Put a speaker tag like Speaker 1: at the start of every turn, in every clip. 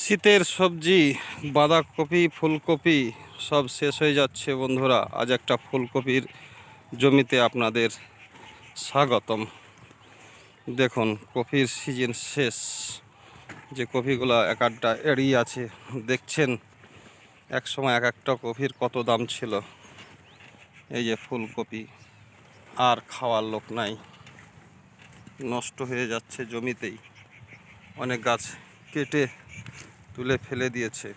Speaker 1: শীতের সবজি, বাঁধাকপি, ফুলকপি সব শেষ হয়ে যাচ্ছে বন্ধুরা। আজ একটা ফুলকপির জমিতে আপনাদের স্বাগতম। দেখুন, কপির সিজন শেষ। যে কপিগুলো এক আধটা এড়িয়ে আছে, দেখছেন? এক সময় এক একটা কপির কত দাম ছিল? এই যে ফুলকপি, আর খাওয়ার লোক নাই। নষ্ট হয়ে যাচ্ছে জমিতেই। অনেক গাছ কেটে তুলে ফেলে দিয়েছে।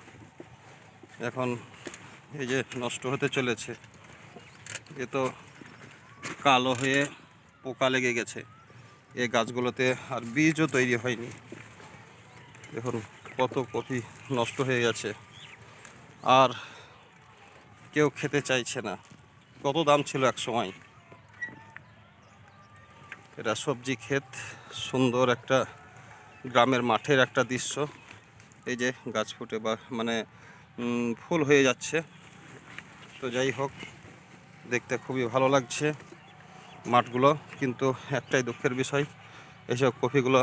Speaker 1: এখন এই যে নষ্ট হতে চলেছে, এ তো কালো হয়ে পোকা লেগে গেছে। এই গাছগুলোতে আর বীজও তৈরি হয়নি। দেখুন কত কপি নষ্ট হয়ে গেছে। আর কেউ খেতে চাইছে না। কত দাম ছিল এক সময়? এটা সবজি ক্ষেত, সুন্দর একটা গ্রামের মাঠের একটা দৃশ্য। এই যে গাছ ফুটে বা মানে ফুল হয়ে যাচ্ছে। তো যাই হোক, দেখতে খুবই ভালো লাগছে মাঠগুলো, কিন্তু একটাই দুঃখের বিষয় এইসব কফিগুলো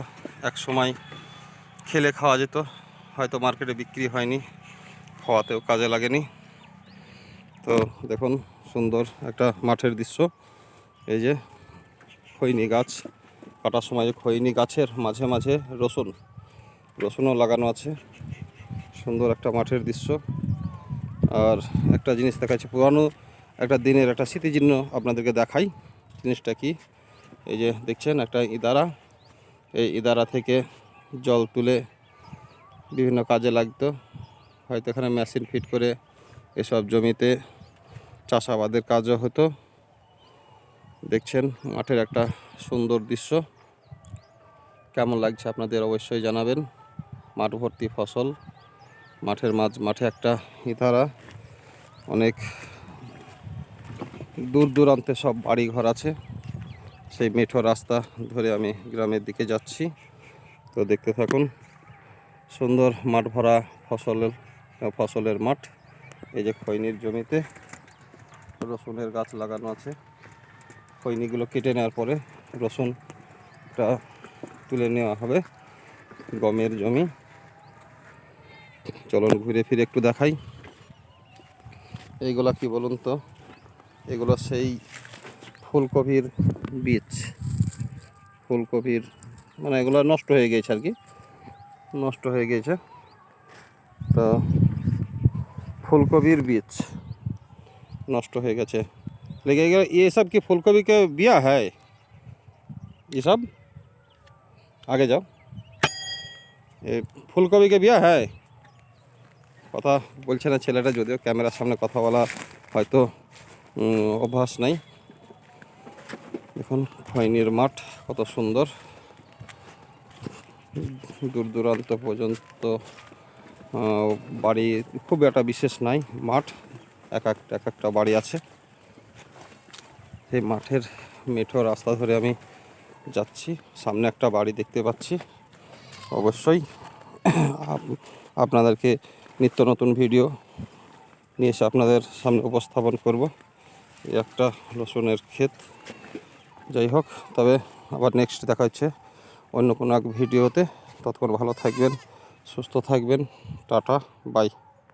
Speaker 1: এক সময় খেলে খাওয়া যেত, হয়তো মার্কেটে বিক্রি হয়নি, খাওয়াতেও কাজে লাগেনি। তো দেখুন, সুন্দর একটা মাঠের দৃশ্য। এই যে খৈনি গাছ, কাটার সময় খৈনি গাছের মাঝে মাঝে রসুন, রসুনও লাগানো আছে। সুন্দর একটা মাঠের দৃশ্য। আর একটা জিনিস দেখাচ্ছি, পুরানো একটা দিনের একটা স্মৃতিচিহ্ন আপনাদেরকে দেখাই। জিনিসটা কি? এই যে দেখছেন, একটা ইদারা। এই ইদারা থেকে জল তুলে বিভিন্ন কাজে লাগতো। হয়তো এখানে মেশিন ফিট করে এসব জমিতে চাষাবাদের কাজও হতো। দেখছেন, মাঠের একটা সুন্দর দৃশ্য। কেমন লাগছে আপনাদের অবশ্যই জানাবেন। মাঠ ভর্তি ফসল। মাঠের মাঝ, মাঠে একটা ইতারা অনেক দূর দূরান্তে সব বাড়ি ঘর আছে। সেই মেঠো রাস্তা ধরে আমি গ্রামের দিকে যাচ্ছি। তো দেখতে থাকুন, সুন্দর মাঠ ভরা ফসলের ফসলের মাঠ। এই যে খৈনির জমিতে রসুনের গাছ লাগানো আছে। খৈনিগুলো কেটে নেওয়ার পরে রসুনটা তুলে নেওয়া হবে গমের জমি। চলুন ঘুরে ফিরে একটু দেখাই এইগুলা কি বলুন তো এগুলো সেই ফুলকপির বীজ ফুলকপির মানে এগুলো নষ্ট হয়ে গেছে আর কি নষ্ট হয়ে গেছে তো ফুলকপির বীজ নষ্ট হয়ে গেছে लेकिन ये ये सब की फूलगोभी के बिया है ये सब आगे जाओ ये ফুলকপি কে বিয়া হ্যাঁ কথা বলছে না ছেলেটা, যদিও ক্যামেরার সামনে কথা বলা হয়তো অভ্যাস নাই। দেখুন খৈনির মাঠ, কত সুন্দর। দূর দূরান্ত পর্যন্ত বাড়ি খুব একটা বিশেষ নাই, মাঠ। এক একটা এক একটা বাড়ি আছে। এই মাঠের মেঠো রাস্তা ধরে আমি যাচ্ছি। সামনে একটা বাড়ি দেখতে পাচ্ছি, অবশ্যই। আপনাদেরকে নিত্য নতুন ভিডিও নিয়ে এসে আপনাদের সামনে উপস্থাপন করব। একটা রসুনের ক্ষেত। যাই হোক, তবে আবার নেক্সট দেখা হচ্ছে অন্য কোনো এক ভিডিওতে। ততক্ষণ ভালো থাকবেন, সুস্থ থাকবেন। Tata bye